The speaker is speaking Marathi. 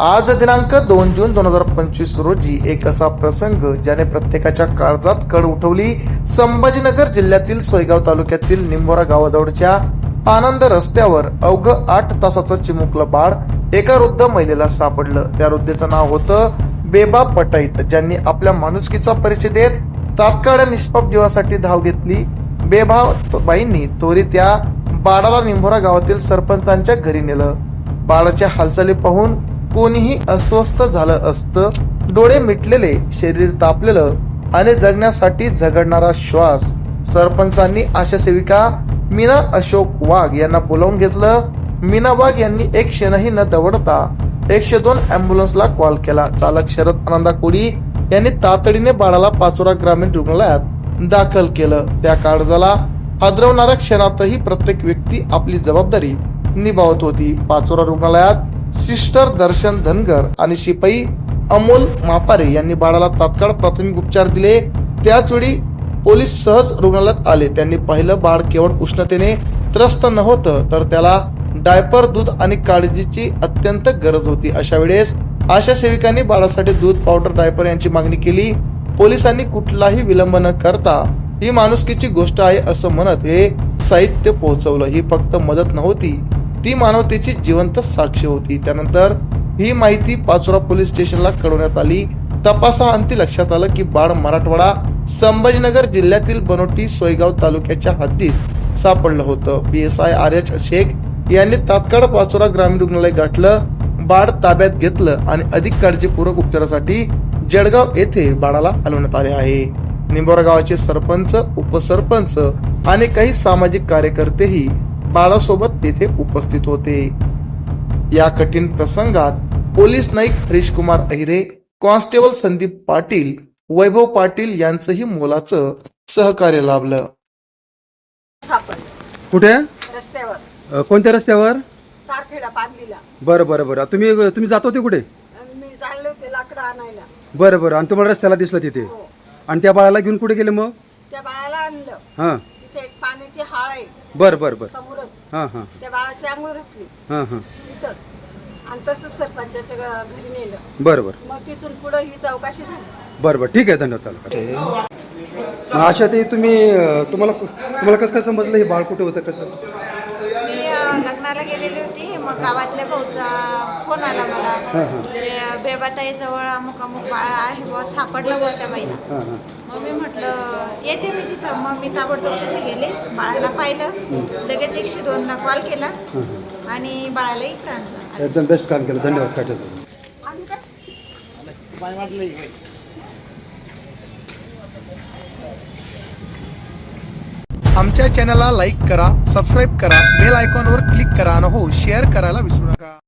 आज दिनांक दोन जून दोन हजार पंचवीस रोजी एक असा प्रसंग ज्याने प्रत्येकाच्या काळजात कड उठवली. संभाजीनगर जिल्ह्यातील सोयगाव तालुक्यातील निंबोरा गावाजवळच्या आनंद रस्त्यावर अवघ आठ तासाचं चिमुकलं बाळ एका वृद्ध महिलेला सापडलं. त्या वृद्धेचं नाव होतं बेबा पटाईत ज्यांनी आपल्या माणुसकीचा परिचय देत तात्काळ निष्पाप जीवासाठी धाव घेतली. बेबा बाईंनी तोरी त्या बाळाला निंभोरा गावातील सरपंचांच्या घरी नेलं. बाळाच्या हालचाली पाहून कोणीही अस्वस्थ झालं असतं डोळे मिटलेले शरीर तापलेलं आणि जगण्यासाठी झगडणारा श्वास. सरपंचांनी आशा सेविका मीना अशोक वाघ यांना बोलावून घेतलं. मीना वाघ यांनी एक क्षणही न दवडता एकशे दोन अँब्युलन्सला कॉल केला. चालक शरद आनंदा कोडी यांनी तातडीने बाळाला पाचोरा ग्रामीण रुग्णालयात दाखल केलं. त्या काळजाला हादरवणाऱ्या क्षणातही प्रत्येक व्यक्ती आपली जबाबदारी निभावत होती. पाचोरा रुग्णालयात सिस्टर दर्शन धनगर आणि शिपाई अमोल मापारे यांनी बाळाला तात्काळ प्राथमिक उपचार दिले. त्याचवेळी पोलीस सहज रुग्णालयात आले. त्यांनी पाहिलं बाळ केवळ उष्णतेने त्रस्त नव्हतं तर त्याला डायपर दूध आणि काळजीची अत्यंत गरज होती. अशा वेळेस आशा सेविकांनी बाळासाठी दूध पावडर डायपर यांची मागणी केली. पोलिसांनी कुठलाही विलंब न करता ही माणुसकीची गोष्ट आहे असं म्हणत हे साहित्य पोहोचवलं. ही फक्त मदत नव्हती ती मानवतेची जिवंत साक्ष होती. त्यानंतर ही माहिती पाचोरा पोलीस स्टेशनला कळवण्यात आली. तपासाअंती लक्षात आलं की बाळ मराठवाडा संभाजीनगर जिल्ह्यातील बनोटी सोयगाव तालुक्याच्या हद्दीत सापडलं होतं. P S I R H Shaikh यांनी तात्काळ पाचोरा ग्रामीण रुग्णालय गाठलं बाळ ताब्यात घेतलं आणि अधिक काळजीपूर्वक उपचारासाठी जळगाव येथे बाळाला हलवण्यात आले आहे. निंबोरा गावाचे सरपंच उपसरपंच आणि काही सामाजिक कार्यकर्तेही बाळासोबत तेथे उपस्थित होते. या कठीण प्रसंगात पोलीस नाईक हरीश कुमार अहिरे कॉन्स्टेबल संदीप पाटील वैभव पाटील यांचंही मोलाचं सहकार्य लाभलं. कुठे? रस्त्यावर. अ, कोणत्या रस्त्यावर? तारखेडा पाडलीला बरं बरं बरं. तुम्ही तुम्ही जात होते कुठे? आणि मी चालले होते लाकडं आणायला. बरं बरं. आणि तुम्हाला रस्त्याला दिसलं तिथे? हो. आणि त्या बाळाला घेऊन कुठे गेले मग? त्या बाळाला आणलं. हां. पाण्याची हाळ आहे. बरं बरं बरं. समोरच. हां हां. त्या बाळाची आंघोळ घातली. हां हां. तिथंच आणि तसंच सरपंचाच्या घ- घरी नेलं. बरं बरं. मग तिथून पुढं ही चौकशी झाली. बरं बरं. ठीक आहे धन्यवाद चालेल अशा ते तुम्ही अ, तुम्हाला तुम्हाला कसं काय समजलं हे बाळ कुठे होतं कसं? मी अ, लग्नाला गेलेली होती. मग गावातल्या भाऊचा फोन आला मला. हां हां. ते बेबाताई जवळ अमुक अमुक बाळा आहे बुवा सापडलं बुवा त्या बाईला हां हां. मग मी म्हटलं येते मी तिथं. मग मी ताबडतोब तिथे गेले. बाळाला पाहिलं. लगेच एकशे दोनला कॉल. केला आणि बाळाला इकडं आणलं एकदम बेस्ट काम केलं. धन्यवाद काटाचं आमच्या चॅनलला लाईक करा सबस्क्राईब करा बेल आयकॉनवर क्लिक करा आणि हो शेअर करायला विसरू नका.